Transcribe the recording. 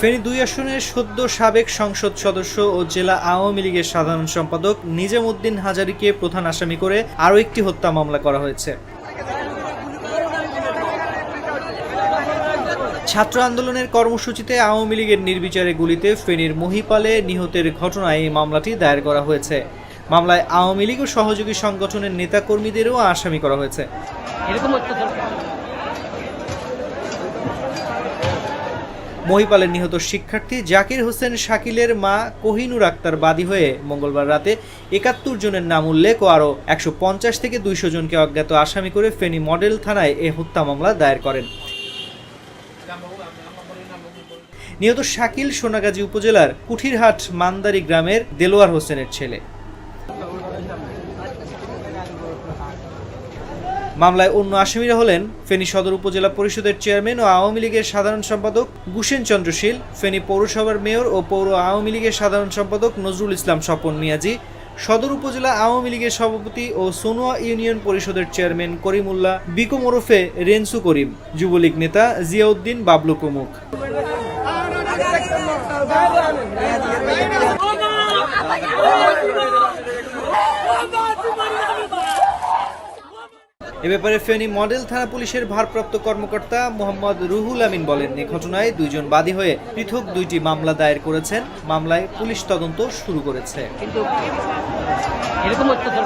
ফেনী দুই আসনের সদ্য সাবেক সংসদ সদস্য ও জেলা আওয়ামী লীগের সাধারণ সম্পাদক নিজামুদ্দিন হাজারিকে প্রধান আসামি করে আরও একটি হত্যা মামলা করা হয়েছে। ছাত্র আন্দোলনের কর্মসূচিতে আওয়ামী লীগের নির্বিচারে গুলিতে ফেনীর মহিপালে নিহতের ঘটনায় এই মামলাটি দায়ের করা হয়েছে। মামলায় আওয়ামী লীগ ও সহযোগী সংগঠনের নেতাকর্মীদেরও আসামি করা হয়েছে। এরকম মহিপালের নিহত শিক্ষার্থী জাকির হোসেন শাকিলের মা কোহিনুর আক্তার বাদী হয়ে মঙ্গলবার রাতে একাত্তর জনের নাম উল্লেখ ও আরও একশো পঞ্চাশ থেকে দুইশো জনকে অজ্ঞাত আসামি করে ফেনী মডেল থানায় এ হত্যা মামলা দায়ের করেন। নিহত শাকিল সোনাগাজী উপজেলার কুঠিরহাট মান্দারি গ্রামের দেলোয়ার হোসেনের ছেলে। মামলায় অন্য আসামিরা হলেন ফেনী সদর উপজেলা পরিষদের চেয়ারম্যান ও আওয়ামী লীগের সাধারণ সম্পাদক গুসেন চন্দ্রশীল ফেনী পৌরসভার মেয়র ও পৌর আওয়ামী লীগের সাধারণ সম্পাদক নজরুল ইসলাম স্বপন মিয়াজি, সদর উপজেলা আওয়ামী লীগের সভাপতি ও সোনোয়া ইউনিয়ন পরিষদের চেয়ারম্যান করিমুল্লাহ বিকম ওরফে রেনসু করিম, যুবলীগ নেতা জিয়াউদ্দিন বাবলু প্রমুখ। এ ব্যাপারে ফেনী মডেল থানা পুলিশের ভারপ্রাপ্ত কর্মকর্তা মোহাম্মদ রুহুল আমিন বলেন, এ ঘটনায় দুইজন বাদী হয়ে পৃথক দুইটি মামলা দায়ের করেছেন। মামলায় পুলিশ তদন্ত শুরু করেছে। কিন্তু এরকম অত্যাচার